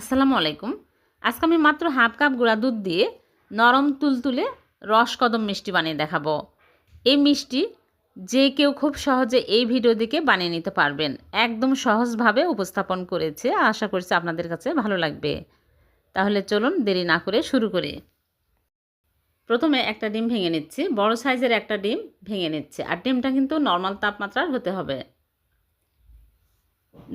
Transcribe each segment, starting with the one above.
আসসালামু আলাইকুম। আজকে আমি মাত্র হাফ কাপ গুঁড়া দুধ দিয়ে নরম তুলতুলে রস কদম মিষ্টি বানিয়ে দেখাবো। এই মিষ্টি যে কেউ খুব সহজে এই ভিডিও দিকে বানিয়ে নিতে পারবেন। একদম সহজভাবে উপস্থাপন করেছে। আশা করছি আপনাদের কাছে ভালো লাগবে। তাহলে চলুন দেরি না করে শুরু করি। প্রথমে একটা ডিম ভেঙে নিচ্ছি। বড় সাইজের একটা ডিম ভেঙে নিচ্ছে। আর ডিমটা কিন্তু নর্মাল তাপমাত্রার হতে হবে।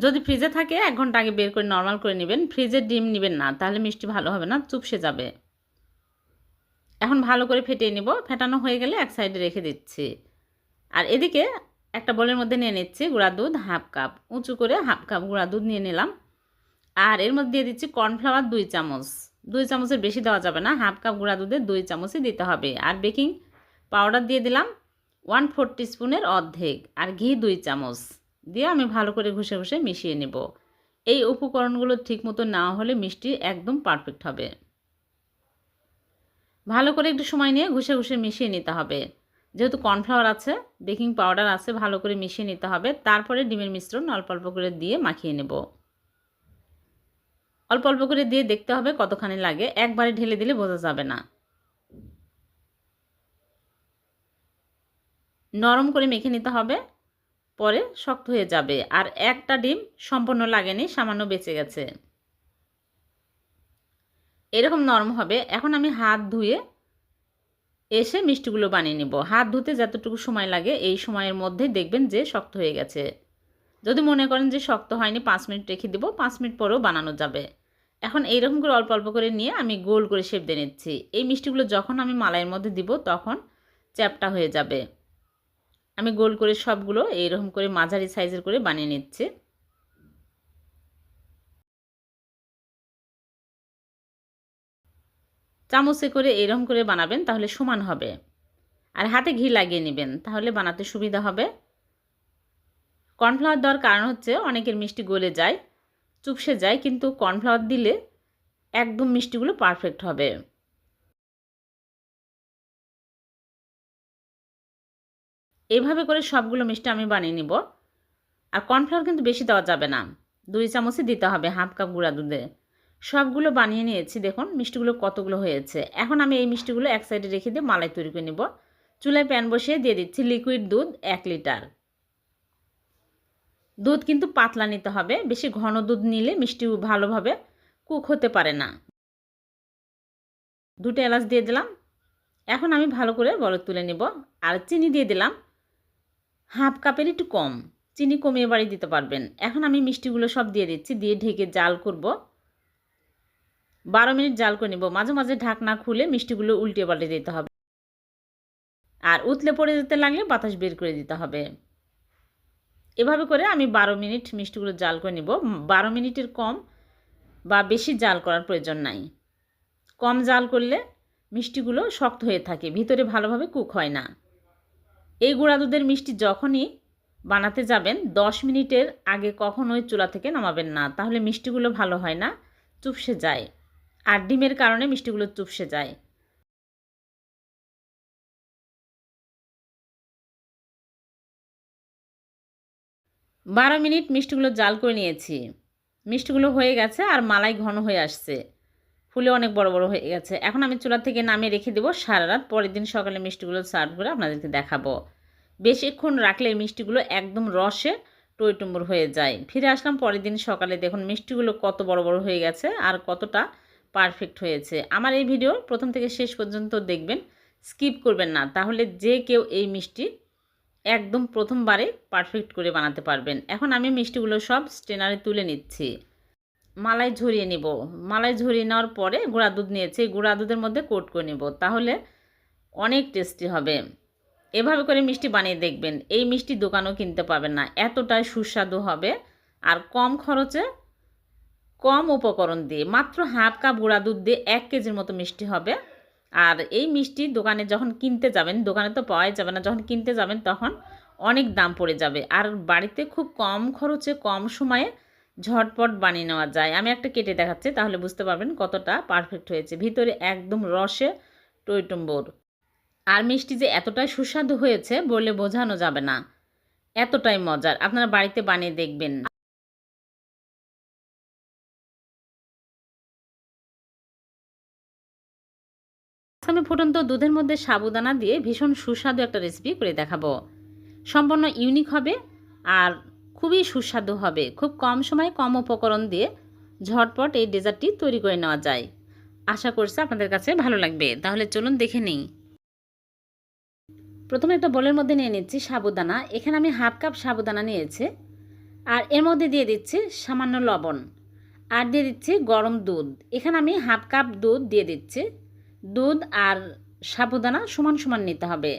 যদি ফ্রিজে থাকে, এক ঘণ্টা আগে বের করে নর্মাল করে নেবেন। ফ্রিজের ডিম নেবেন না, তাহলে মিষ্টি ভালো হবে না, চুপসে যাবে। এখন ভালো করে ফেটিয়ে নিব। ফেটানো হয়ে গেলে এক সাইডে রেখে দিচ্ছি। আর এদিকে একটা বলের মধ্যে নিয়ে নিচ্ছি গুঁড়া দুধ হাফ কাপ উঁচু করে হাফ কাপ গুঁড়া দুধ নিয়ে নিলাম। আর এর মধ্যে দিয়ে দিচ্ছি কর্নফ্লাওয়ার দুই চামচ। দুই চামচের বেশি দেওয়া যাবে না হাফ কাপ গুঁড়া দুধে দুই চামচই দিতে হবে। আর বেকিং পাউডার দিয়ে দিলাম ওয়ান ফোর স্পুনের অর্ধেক। আর ঘি দুই চামচ। দিয়ে আমি ভালো করে ঘষে ঘষে মিশিয়ে নেব। এই উপকরণগুলো ঠিক মতো না হলে মিষ্টি একদম পারফেক্ট হবে। ভালো করে একটু সময় নিয়ে ঘষে ঘষে মিশিয়ে নিতে হবে। যেহেতু কর্নফ্লাওয়ার আছে বেকিং পাউডার আছে, ভালো করে মিশিয়ে নিতে হবে। তারপরে ডিমের মিশ্রণ অল্প অল্প করে দিয়ে মাখিয়ে নেব। অল্প অল্প করে দিয়ে দেখতে হবে কতখানি লাগে। একবারে ঢেলে দিলে বোঝা যাবে না। নরম করে মেখে নিতে হবে। পরে শক্ত হয়ে যাবে। আর একটা ডিম সম্পূর্ণ লাগেনি, সামান্য বেঁচে গেছে। এরকম নরম হবে। এখন আমি হাত ধুয়ে এসে মিষ্টিগুলো বানিয়ে নেব। হাত ধুতে যতটুকু সময় লাগে, এই সময়ের মধ্যে দেখবেন যে শক্ত হয়ে গেছে। যদি মনে করেন যে শক্ত হয়নি, পাঁচ মিনিট রেখে দেবো, পাঁচ মিনিট পরেও বানানো যাবে। এখন এইরকম করে অল্প অল্প করে নিয়ে আমি গোল করে শেপ দিয়ে নিচ্ছি। এই মিষ্টিগুলো যখন আমি মালাইয়ের মধ্যে দিব, তখন চ্যাপটা হয়ে যাবে। আমি গোল করে সবগুলো এইরকম করে মাঝারি সাইজের করে বানিয়ে নিচ্ছি। চামচে করে এরকম করে বানাবেন, তাহলে সমান হবে। আর হাতে ঘি লাগিয়ে নেবেন, তাহলে বানাতে সুবিধা হবে। কর্নফ্লাওয়ার দেওয়ার কারণ হচ্ছে অনেকের মিষ্টি গলে যায়, চুপসে যায়, কিন্তু কর্নফ্লাওয়ার দিলে একদম মিষ্টিগুলো পারফেক্ট হবে। এইভাবে করে সবগুলো মিষ্টি আমি বানিয়ে নিব। আর কর্নফ্লাওয়ার কিন্তু বেশি দেওয়া যাবে না। দুই চামচই দিতে হবে, হাফ কাপ গুঁড়া দুধে। সবগুলো বানিয়ে নিয়েছি, দেখুন মিষ্টিগুলো কতগুলো হয়েছে। এখন আমি এই মিষ্টিগুলো এক সাইডে রেখে দিয়ে মালাই তৈরি করে নিব। চুলায় প্যান বসিয়ে দিয়ে দিচ্ছি লিকুইড দুধ এক লিটার। দুধ কিন্তু পাতলা নিতে হবে, বেশি ঘন দুধ নিলে মিষ্টি ভালোভাবে কুক হতে পারে না। দুটো এলাচ দিয়ে দিলাম। এখন আমি ভালো করে বলদ তুলে নিব। আর চিনি দিয়ে দিলাম। হাফ কাপের একটু কম। চিনি কমিয়ে বাড়ি দিতে পারবেন। এখন আমি মিষ্টিগুলো সব দিয়ে দিচ্ছি। দিয়ে ঢেকে জাল করব। বারো মিনিট জাল করে নিব। মাঝে মাঝে ঢাকনা খুলে মিষ্টিগুলো উল্টে পাল্টে দিতে হবে। আর উতলে পড়ে যেতে লাগলে বাতাস বের করে দিতে হবে। এভাবে করে আমি বারো মিনিট মিষ্টিগুলো জাল করে নিব। বারো মিনিটের কম বা বেশি জাল করার প্রয়োজন নাই। কম জাল করলে মিষ্টিগুলো শক্ত হয়ে থাকে। ভিতরে ভালোভাবে কুক হয় না। এই গুঁড়া দুধের মিষ্টি যখনই বানাতে যাবেন, দশ মিনিটের আগে কখনোই চুলা থেকে নামাবেন না। তাহলে মিষ্টিগুলো ভালো হয় না, চুপসে যায়। আর ডিমের কারণে মিষ্টিগুলো চুপসে যায়। বারো মিনিট মিষ্টিগুলো জাল করে নিয়েছি। মিষ্টিগুলো হয়ে গেছে আর মালাই ঘন হয়ে আসছে। ফুলে অনেক বড় বড় হয়ে গেছে। এখন আমি চুলা থেকে নামিয়ে রেখে দেবো সারা রাত। পরের দিন সকালে মিষ্টিগুলো সার্ভ করে আপনাদেরকে দেখাবো। বেশিক্ষণ রাখলে মিষ্টিগুলো একদম রসে টইটুম্বুর হয়ে যায়। ফিরে আসলাম পরের দিন সকালে। দেখুন, মিষ্টিগুলো কত বড় বড় হয়ে গেছে আর কতটা পারফেক্ট হয়েছে। আমার এই ভিডিও প্রথম থেকে শেষ পর্যন্ত দেখবেন স্কিপ করবেন না। তাহলে যে কেউ এই মিষ্টি একদম প্রথমবারে পারফেক্ট করে বানাতে পারবেন। এখন আমি মিষ্টিগুলো সব স্টেনারে তুলে নিচ্ছি। মালাই ঝরিয়ে নিব। মালাই ঝরিয়ে নেওয়ার পরে গুঁড়া দুধ নিয়েছি। গুঁড়া দুধের মধ্যে কোট করে নেব। তাহলে অনেক টেস্টি হবে। এভাবে করে মিষ্টি বানিয়ে দেখবেন। এই মিষ্টি দোকানও কিনতে পাবেন না। এতটাই সুস্বাদু হবে আর কম খরচে কম উপকরণ দিয়ে। মাত্র হাফ কাপ গুঁড়া দুধ দিয়ে এক কেজির মতো মিষ্টি হবে। আর এই মিষ্টি দোকানে যখন কিনতে যাবেন, দোকানে তো পাওয়াই যাবে না। যখন কিনতে যাবেন তখন অনেক দাম পড়ে যাবে। আর বাড়িতে খুব কম খরচে, কম সময়ে ঝটপট বানিয়ে নেওয়া যায়। আমি একটা কেটে দেখাচ্ছি, তাহলে বুঝতে পারবেন কতটা পারফেক্ট হয়েছে। ভিতরে একদম রসে টইটম্বর। আর মিষ্টি যে এতটাই সুস্বাদু হয়েছে বলে বোঝানো যাবে না। এতটাই মজার। আপনারা বাড়িতে বানিয়ে দেখবেন। আমি ফুটন্ত দুধের মধ্যে সাবুদানা দিয়ে ভীষণ সুস্বাদু একটা রেসিপি করে দেখাবো। সম্পূর্ণ ইউনিক হবে আর খুবই সুস্বাদু হবে। খুব কম সময়ে কম উপকরণ দিয়ে ঝটপট এই ডেজার্টটি তৈরি করে নেওয়া যায়। আশা করছি আপনাদের কাছে ভালো লাগবে। তাহলে চলুন দেখে নিই। প্রথমে একটা বোলের মধ্যে নিয়ে নিচ্ছি সাবুদানা। এখানে আমি হাফ কাপ সাবুদানা নিয়েছি। আর এর মধ্যে দিয়ে দিচ্ছি সামান্য লবণ। আর দিয়ে দিচ্ছি গরম দুধ। এখানে আমি হাফ কাপ দুধ দিয়ে দিচ্ছি। দুধ আর সাবুদানা সমান সমান নিতে হবে।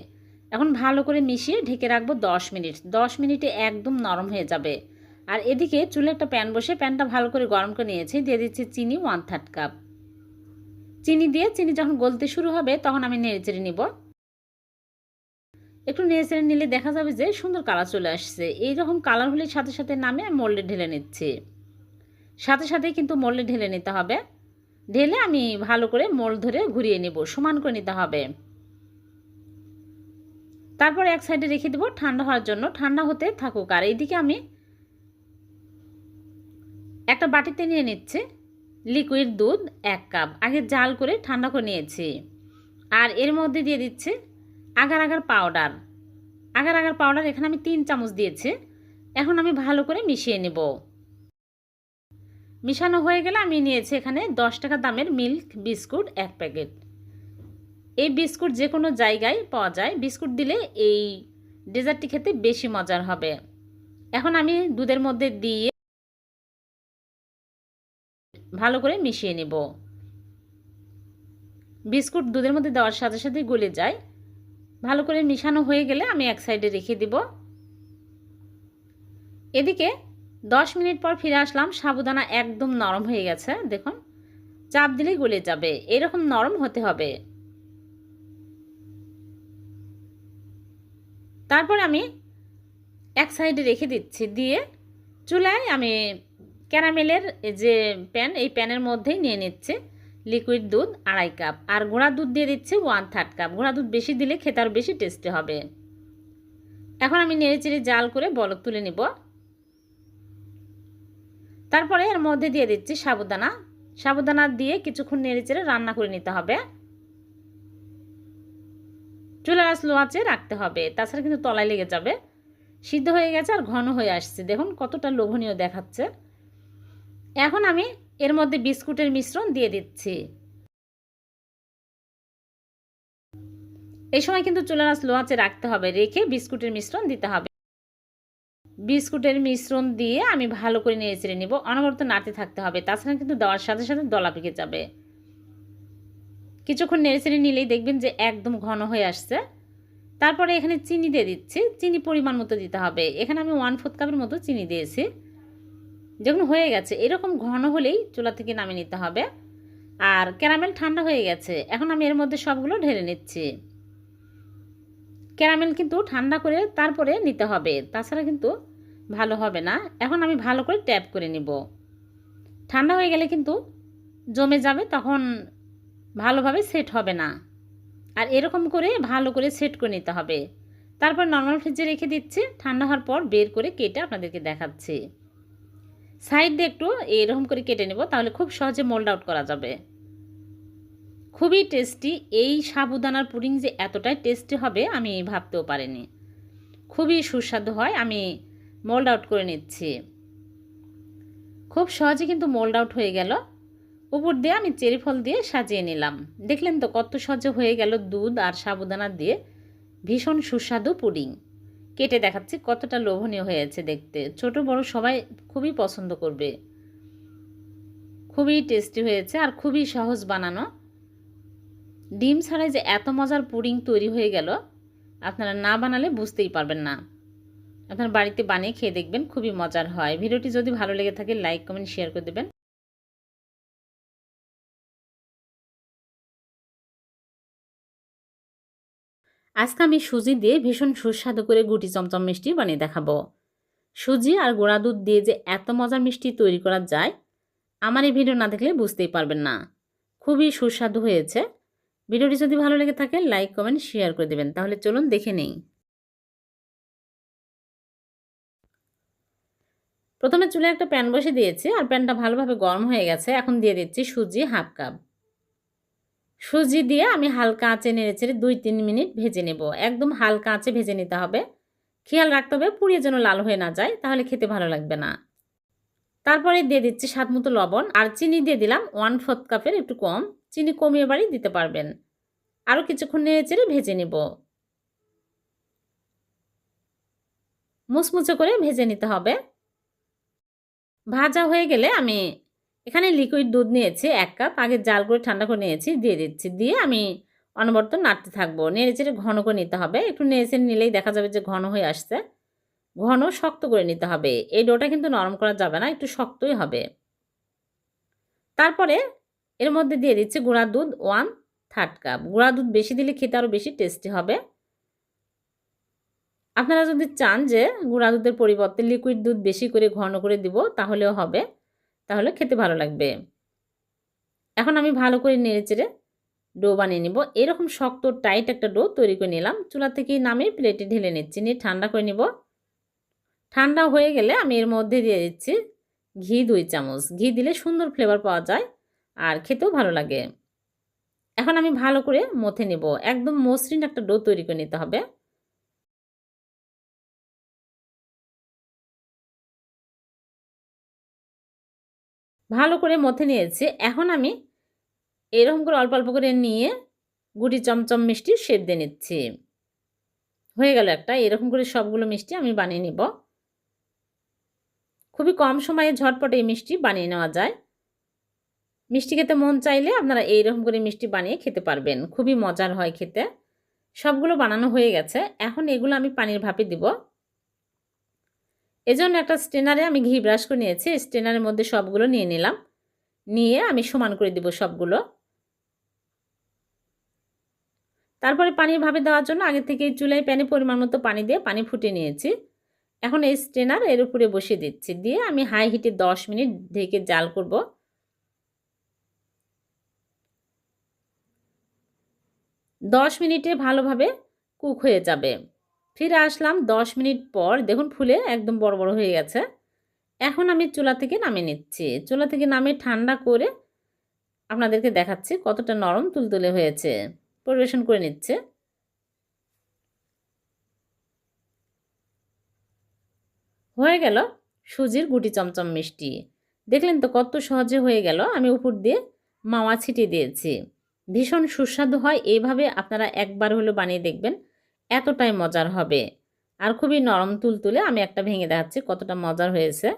এখন ভালো করে মিশিয়ে ঢেকে রাখব দশ মিনিট। দশ মিনিটে একদম নরম হয়ে যাবে। আর এদিকে চুলে একটা প্যান বসে প্যানটা ভালো করে গরম করে নিয়েছি। দিয়ে দিচ্ছি চিনি ওয়ান থার্ড কাপ। চিনি দিয়ে চিনি যখন গলতে শুরু হবে তখন আমি নেড়ে চেড়ে নিব। একটু নেড়ে চেড়ে নিলে দেখা যাবে যে সুন্দর কালার চলে আসছে। এই রকম কালার হলে সাথে সাথে নামে আমি মোল্ডে ঢেলে নিচ্ছি। সাথে সাথে কিন্তু মোল্ডে ঢেলে নিতে হবে। ঢেলে আমি ভালো করে মোল্ড ধরে ঘুরিয়ে নেব। সমান করে নিতে হবে। তারপর এক সাইডে রেখে দেবো ঠান্ডা হওয়ার জন্য। ঠান্ডা হতে থাকুক। আর এইদিকে আমি একটা বাটিতে নিয়ে নিচ্ছে লিকুইড দুধ এক কাপ আগে জাল করে ঠান্ডা করে নিয়েছি। আর এর মধ্যে দিয়ে দিচ্ছে agar agar powder agar agar powder এখানে আমি তিন চামচ দিয়েছি। এখন আমি ভালো করে মিশিয়ে নেব। মিশানো হয়ে গেলে আমি নিয়েছি এখানে দশ টাকা দামের মিল্ক বিস্কুট এক প্যাকেট এই বিস্কুট যে কোনো জায়গায় পাওয়া যায়, বিস্কুট দিলে এই ডেজার্টটি খেতে বেশি মজার হবে। এখন আমি দুধের মধ্যে দিয়ে ভালো করে মিশিয়ে নেব। বিস্কুট দুধের মধ্যে দেওয়ার সাথে সাথে গলে যায়। ভালো করে মিশানো হয়ে গেলে আমি এক সাইডে রেখে দিব। এদিকে দশ মিনিট পর ফিরে আসলাম, সাবুদানা একদম নরম হয়ে গেছে, দেখুন। চাপ দিলেই গলে যাবে, এরকম নরম হতে হবে। তারপর আমি এক সাইডে রেখে দিচ্ছি। দিয়ে চুলায় আমি ক্যারামেলের যে প্যান, এই প্যানের মধ্যেই নিয়ে নিচ্ছে লিকুইড দুধ আড়াই কাপ। আর গুঁড়া দুধ দিয়ে দিচ্ছে ওয়ান থার্ড কাপ গুঁড়া দুধ বেশি দিলে খেতে আরও বেশি টেস্টি হবে। এখন আমি নেড়ে চেড়ে জাল করে বলক তুলে নিব। তারপরে এর মধ্যে দিয়ে দিচ্ছি সাবুদানা। সাবুদানা দিয়ে কিছুক্ষণ নেড়ে চেড়ে রান্না করে নিতে হবে। চুলার স্লো আছে রাখতে হবে। তাছাড়া কিন্তু তলায় লেগে যাবে। সিদ্ধ হয়ে গেছে আর ঘন হয়ে আসছে। দেখুন কতটা লোভনীয় দেখাচ্ছে। এখন আমি এর মধ্যে বিস্কুটের মিশ্রণ দিয়ে দিচ্ছি। এই সময় কিন্তু চুলার স্লো আছে রাখতে হবে। রেখে বিস্কুটের মিশ্রণ দিতে হবে। বিস্কুটের মিশ্রণ দিয়ে আমি ভালো করে নেড়ে চেড়ে নিব। অনবরত নাড়তে থাকতে হবে। তাছাড়া কিন্তু দেওয়ার সাথে সাথে দলা পেকে যাবে। কিছুক্ষণ নেড়ে চেড়ে নিলেই দেখবেন যে একদম ঘন হয়ে আসছে। তারপরে এখানে চিনি দিয়ে দিচ্ছি। চিনি পরিমাণ মতো দিতে হবে। এখানে আমি ওয়ান ফোর্থ কাপের মতো চিনি দিয়েছি। যখন হয়ে গেছে, এরকম ঘন হলেই চুলা থেকে নামিয়ে নিতে হবে। আর ক্যারামেল ঠান্ডা হয়ে গেছে, এখন আমি এর মধ্যে সবগুলো ঢেলে নিচ্ছি। ক্যারামেল কিন্তু ঠান্ডা করে তারপরে নিতে হবে। তাছাড়া কিন্তু ভালো হবে না। এখন আমি ভালো করে ট্যাপ করে নিব। ঠান্ডা হয়ে গেলে কিন্তু জমে যাবে, তখন ভালোভাবে সেট হবে না। আর এরকম করে ভালো করে সেট করে নিতে হবে। তারপর নর্মাল ফ্রিজে রেখে দিচ্ছি। ঠান্ডা হওয়ার পর বের করে কেটে আপনাদেরকে দেখাচ্ছি। সাইড দিয়ে একটু এরকম করে কেটে নেব, তাহলে খুব সহজে মোল্ড আউট করা যাবে। খুবই টেস্টি এই সাবুদানার পুডিং যে এতটাই টেস্টি হবে, আমি ভাবতেও পারিনি। খুবই সুস্বাদু হয়, আমি মোল্ড আউট করে নিচ্ছি। খুব সহজে কিন্তু মোল্ড আউট হয়ে গেল। উপর দিয়ে আমি চেরি ফল দিয়ে সাজিয়ে নিলাম। দেখলেন তো কত সহজে হয়ে গেল দুধ আর সাবুদানা দিয়ে। ভীষণ সুস্বাদু পুডিং। কেটে দেখাচ্ছি কতটা লোভনীয় হয়েছে দেখতে। ছোট, বড় সবাই খুবই পছন্দ করবে। খুবই টেস্টি হয়েছে আর খুবই সহজ বানানো। ডিম ছাড়াই যে এত মজার পুডিং তৈরি হয়ে গেল, আপনারা না বানালে বুঝতেই পারবেন না। আপনার বাড়িতে বানিয়ে খেয়ে দেখবেন, খুবই মজার হয়। ভিডিওটি যদি ভালো লেগে থাকে, লাইক, কমেন্ট, শেয়ার করে দেবেন। আজকে আমি সুজি দিয়ে ভীষণ সুস্বাদু করে গুটি চমচম মিষ্টি বানিয়ে দেখাবো। সুজি আর গোড়া দুধ দিয়ে যে এত মজার মিষ্টি তৈরি করা যায়, আমার এই ভিডিও না দেখলে বুঝতেই পারবেন না। খুবই সুস্বাদু হয়েছে। ভিডিওটি যদি ভালো লেগে থাকে, লাইক, কমেন্ট, শেয়ার করে দেবেন। তাহলে চলুন দেখে নেই। প্রথমে চুলে একটা প্যান বসে দিয়েছি, আর প্যানটা ভালোভাবে গরম হয়ে গেছে। এখন দিয়ে দিচ্ছি সুজি হাফ কাপ। সুজি দিয়ে আমি হালকা আঁচে নেড়ে চেড়ে দুই, তিন মিনিট ভেজে নেব। একদম হালকা আঁচে ভেজে নিতে হবে। খেয়াল রাখতে হবে পুড়িয়ে যেন লাল হয়ে না যায়, তাহলে খেতে ভালো লাগবে না। তারপরে দিয়ে দিচ্ছি স্বাদ মতো লবণ। আর চিনি দিয়ে দিলাম ওয়ান ফোর্থ কাপের একটু কম। চিনি কমিয়ে বাড়ি দিতে পারবেন। আরও কিছুক্ষণ নেড়ে চেড়ে ভেজে নেব। মুচমুচে করে ভেজে নিতে হবে। ভাজা হয়ে গেলে আমি এখানে লিকুইড দুধ নিয়েছি, এক কাপ আগে জাল করে ঠান্ডা করে নিয়েছি, দিয়ে দিচ্ছি। দিয়ে আমি অনবরত নাড়তে থাকব। নেড়ে চেড়ে ঘন করে নিতে হবে। একটু নেড়ে নিলেই দেখা যাবে যে ঘন হয়ে আসছে। ঘন শক্ত করে নিতে হবে। এই ডোটা কিন্তু নরম করা যাবে না, একটু শক্তই হবে। তারপরে এর মধ্যে দিয়ে দিচ্ছি গুঁড়া দুধ ওয়ান থার্ড কাপ গুঁড়া দুধ বেশি দিলে খেতে আরও বেশি টেস্টি হবে। আপনারা যদি চান যে গুঁড়া দুধের পরিবর্তে লিকুইড দুধ বেশি করে ঘন করে দিব, তাহলেও হবে। তাহলে খেতে ভালো লাগবে। এখন আমি ভালো করে নেড়ে চেড়ে ডো বানিয়ে নিব। এরকম শক্ত, টাইট একটা ডো তৈরি করে নিলাম। চুলা থেকে নামিয়ে প্লেটে ঢেলে নিচ্ছি। নিয়ে ঠান্ডা করে নিব। ঠান্ডা হয়ে গেলে আমি এর মধ্যে দিয়ে দিচ্ছি ঘি দুই চামচ। ঘি দিলে সুন্দর ফ্লেভার পাওয়া যায় আর খেতেও ভালো লাগে। এখন আমি ভালো করে মথে নেব। একদম মসৃণ একটা ডো তৈরি করে নিতে হবে। ভালো করে মথে নিয়েছি। এখন আমি এরকম করে অল্প অল্প করে নিয়ে গুটি চমচম মিষ্টি শেপ দিয়ে নিচ্ছি। হয়ে গেল একটা, এরকম করে সবগুলো মিষ্টি আমি বানিয়ে নিব। খুবই কম সময়ে ঝটপট এই মিষ্টি বানিয়ে নেওয়া যায়। মিষ্টি খেতে মন চাইলে আপনারা এইরকম করে মিষ্টি বানিয়ে খেতে পারবেন। খুবই মজার হয় খেতে। সবগুলো বানানো হয়ে গেছে। এখন এগুলো আমি পানির ভাপে দিব। এজন্য একটা স্টেনারে আমি ঘি ব্রাশ করে নিয়েছি। স্টেনারের মধ্যে সবগুলো নিয়ে নিলাম। নিয়ে আমি সমান করে দিব সবগুলো। তারপরে পানির ভাবে দেওয়ার জন্য আগে থেকে চুলায় প্যানে পরিমাণ মতো পানি দিয়ে পানি ফুটে নিয়েছি। এখন এই স্টেনার এর উপরে বসিয়ে দিচ্ছি। দিয়ে আমি হাই হিটে দশ মিনিট ঢেকে জাল করব। দশ মিনিটে ভালোভাবে কুক হয়ে যাবে। ফিরে আসলাম দশ মিনিট পর। দেখুন, ফুলে একদম বড় বড় হয়ে গেছে। এখন আমি চুলা থেকে নামিয়ে নিচ্ছি। চুলা থেকে নামিয়ে ঠান্ডা করে আপনাদেরকে দেখাচ্ছি কতটা নরম তুলতুলে হয়েছে। পরিবেশন করে নিচ্ছে। হয়ে গেল সুজির গুটি চমচম মিষ্টি। দেখলেন তো কত সহজে হয়ে গেল। আমি উপর দিয়ে মাওয়া ছিটিয়ে দিয়েছি। ভীষণ সুস্বাদু হয়। এইভাবে আপনারা একবার হলো বানিয়ে দেখবেন। এতটাই মজার হবে। আর খুবই নরম তুলতুলে আমি একটা ভেঙে দেখাচ্ছি কতটা মজার হয়েছে।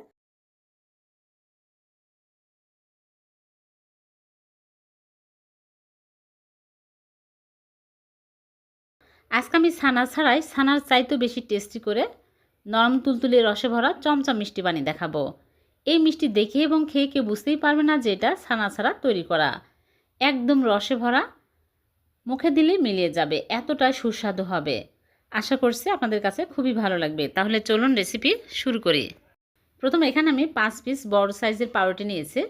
আজকে আমি ছানা ছাড়াই, ছানার চাইতেও বেশি টেস্টি করে নরম তুলতুলে রসে ভরা চমচম মিষ্টি বানিয়ে দেখাবো। এই মিষ্টি দেখে এবং খেয়ে কেউ বুঝতেই পারবে না যে এটা ছানা ছাড়া তৈরি করা। একদম রসে ভরা মুখে দিলে মিলিয়ে যাবে, এতটাই সুস্বাদু হবে। আশা করছি আপনাদের কাছে খুবই ভালো লাগবে। তাহলে চলুন রেসিপি শুরু করি। প্রথমে এখানে আমি পাঁচ পিস বড় সাইজের পাউরুটি নিয়েছি।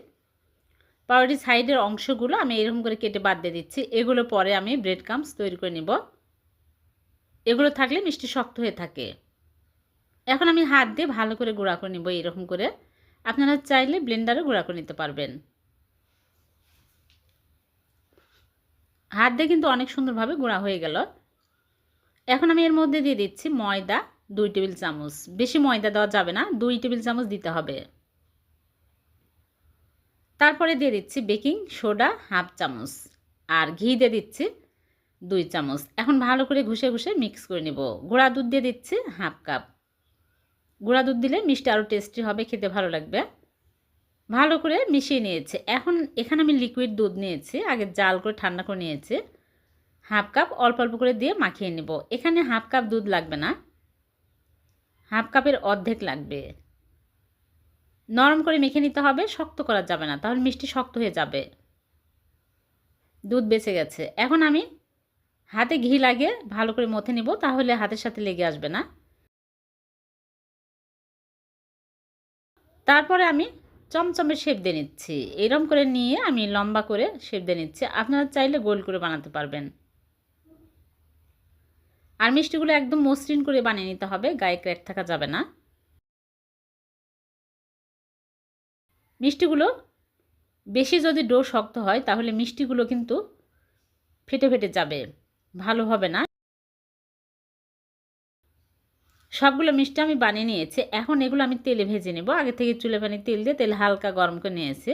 পাউরুটির সাইডের অংশগুলো আমি এরকম করে কেটে বাদ দিয়ে দিচ্ছি। এগুলো পরে আমি ব্রেড কামস তৈরি করে নেব। এগুলো থাকলে মিষ্টি শক্ত হয়ে থাকে। এখন আমি হাত দিয়ে ভালো করে গুঁড়া করে নেব এরকম করে। আপনারা চাইলে ব্লেন্ডারে গুঁড়া করে নিতে পারবেন। হাত দিয়ে কিন্তু অনেক সুন্দরভাবে গুঁড়া হয়ে গেল। এখন আমি এর মধ্যে দিয়ে দিচ্ছি ময়দা, দুই টেবিল চামচ। বেশি ময়দা দেওয়া যাবে না, দুই টেবিল চামচ দিতে হবে। তারপরে দিয়ে দিচ্ছি বেকিং সোডা হাফ চামচ আর ঘি দিয়ে দিচ্ছি দুই চামচ। এখন ভালো করে ঘুষে ঘুষে মিক্স করে নেব। গুঁড়া দুধ দিয়ে দিচ্ছি হাফ কাপ। গুঁড়া দুধ দিলে মিষ্টি আরও টেস্টি হবে, খেতে ভালো লাগবে। ভালো করে মিশিয়ে নিয়েছে। এখন এখানে আমি লিকুইড দুধ নিয়েছি, আগে জাল করে ঠান্ডা করে নিয়েছি। হাফ কাপ অল্প অল্প করে দিয়ে মাখিয়ে নেব। এখানে হাফ কাপ দুধ লাগবে না। হাফ কাপের অর্ধেক লাগবে। নরম করে মেখে নিতে হবে, শক্ত করা যাবে না, তাহলে মিষ্টি শক্ত হয়ে যাবে। দুধ বেঁচে গেছে। এখন আমি হাতে ঘি লাগে ভালো করে মথে নিব, তাহলে হাতের সাথে লেগে আসবে না। তারপরে আমি চমচমের শেপ দিয়ে নিচ্ছি। এরম করে নিয়ে আমি লম্বা করে শেপ দিয়ে নিচ্ছি। আপনারা চাইলে গোল করে বানাতে পারবেন। আর মিষ্টিগুলো একদম মসৃণ করে বানিয়ে নিতে হবে, গায়ে ক্র্যাক থাকা যাবে না। মিষ্টিগুলো বেশি যদি ডো শক্ত হয়, তাহলে মিষ্টিগুলো কিন্তু ফেটে ফেটে যাবে। ভালো হবে না। সবগুলো মিষ্টি আমি বানিয়ে নিয়েছি। এখন এগুলো আমি তেলে ভেজে নেব। আগে থেকে চুলে পানি তেল দিয়ে তেল হালকা গরম করে নিয়েছি।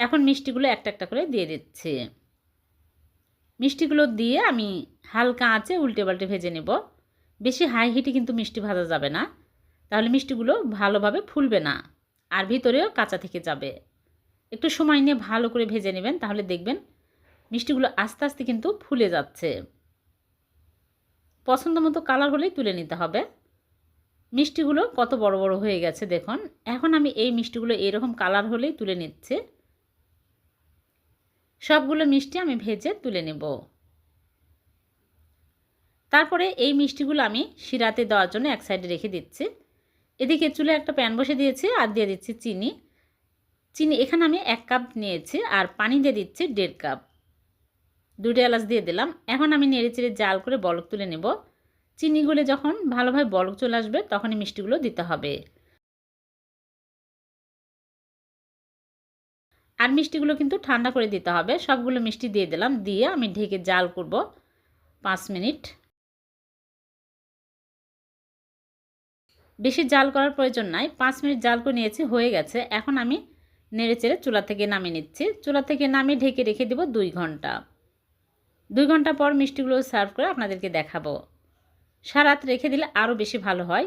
এখন মিষ্টিগুলো একটা একটা করে দিয়ে দিচ্ছি। মিষ্টিগুলো দিয়ে আমি হালকা আঁচে উল্টে পাল্টে ভেজে নেব। বেশি হাই হিটে কিন্তু মিষ্টি ভাজা যাবে না। তাহলে মিষ্টিগুলো ভালোভাবে ফুলবে না আর ভিতরেও কাঁচা থেকে যাবে। একটু সময় নিয়ে ভালো করে ভেজে নেবেন, তাহলে দেখবেন মিষ্টিগুলো আস্তে আস্তে কিন্তু ফুলে যাচ্ছে। পছন্দ মতো কালার হলেই তুলে নিতে হবে। মিষ্টিগুলো কত বড় বড় হয়ে গেছে দেখুন। এখন আমি এই মিষ্টিগুলো এরকম কালার হলেই তুলে নিচ্ছে। সবগুলো মিষ্টি আমি ভেজে তুলে নেব। তারপরে এই মিষ্টিগুলো আমি শিরাতে দেওয়ার জন্য এক সাইডে রেখে দিচ্ছি। এদিকে চুলে একটা প্যান বসে দিয়েছি আর দিয়ে দিচ্ছি চিনি। চিনি এখানে আমি এক কাপ নিয়েছি আর পানি দিয়ে দিচ্ছি দেড় কাপ। দুটো এলাচ দিয়ে দিলাম। এখন আমি নেড়ে চেড়ে জাল করে বলক তুলে নেব। চিনিগুলো যখন ভালোভাবে বলক চলে আসবে, তখনই মিষ্টিগুলো দিতে হবে। আর মিষ্টিগুলো কিন্তু ঠান্ডা করে দিতে হবে। সবগুলো মিষ্টি দিয়ে দিলাম। দিয়ে আমি ঢেকে জাল করব পাঁচ মিনিট। বেশি জাল করার প্রয়োজন নাই। পাঁচ মিনিট জাল করে নিয়েছি, হয়ে গেছে। এখন আমি নেড়ে চেড়ে চুলা থেকে নামিয়ে নিচ্ছি। চুলা থেকে নামিয়ে ঢেকে রেখে দেবো দুই ঘণ্টা। দুই ঘণ্টা পর মিষ্টিগুলো সার্ভ করে আপনাদেরকে দেখাবো। সারাত রেখে দিলে আরও বেশি ভালো হয়।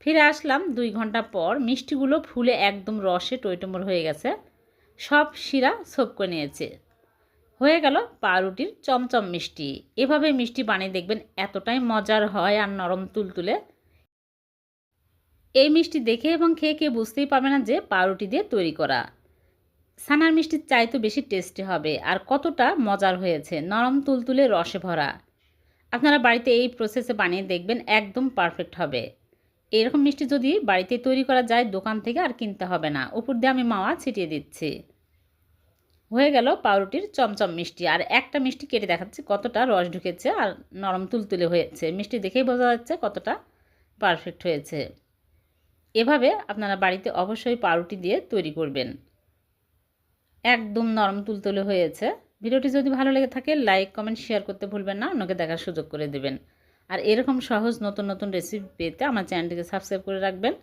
ফিরে আসলাম দুই ঘণ্টা পর। মিষ্টিগুলো ফুলে একদম রসে টইটমর হয়ে গেছে। সব শিরা করে নিয়েছে। হয়ে গেল পাউরুটির চমচম মিষ্টি। এভাবে মিষ্টি বানিয়ে দেখবেন এতটাই মজার হয় আর নরম তুলতুলে। এই মিষ্টি দেখে এবং খেয়ে কে বুঝতেই পারবে না যে পাউরুটি দিয়ে তৈরি করা। সানার মিষ্টির চাইতে বেশি টেস্টি হবে আর কতটা মজার হয়েছে। নরম তুলতুলে রসে ভরা। আপনারা বাড়িতে এই প্রসেসে বানিয়ে দেখবেন একদম পারফেক্ট হবে। এরকম মিষ্টি যদি বাড়িতে তৈরি করা যায়, দোকান থেকে আর কিনতে হবে না। উপর দিয়ে আমি মাওয়া ছিটিয়ে দিচ্ছি। হয়ে গেল পাউরুটির চমচম মিষ্টি। আর একটা মিষ্টি কেটে দেখাচ্ছি কতটা রস ঢুকেছে আর নরম তুলতুলে হয়েছে। মিষ্টি দেখেই বোঝা যাচ্ছে কতটা পারফেক্ট হয়েছে। এভাবে আপনারা বাড়িতে অবশ্যই পাউরুটি দিয়ে তৈরি করবেন। একদম নরম তুলতুলে হয়েছে। ভিডিওটি যদি ভালো লেগে থাকে লাইক কমেন্ট শেয়ার করতে ভুলবেন না, অন্যকে দেখার সুযোগ করে দেবেন। আর এরকম সহজ নতুন নতুন রেসিপি পেতে আমার চ্যানেলটিকে সাবস্ক্রাইব করে রাখবেন।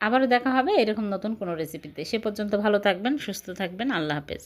আবারও দেখা হবে এরকম নতুন কোনো রেসিপিতে সে পর্যন্ত ভালো থাকবেন, সুস্থ থাকবেন, আল্লাহ হাফেজ।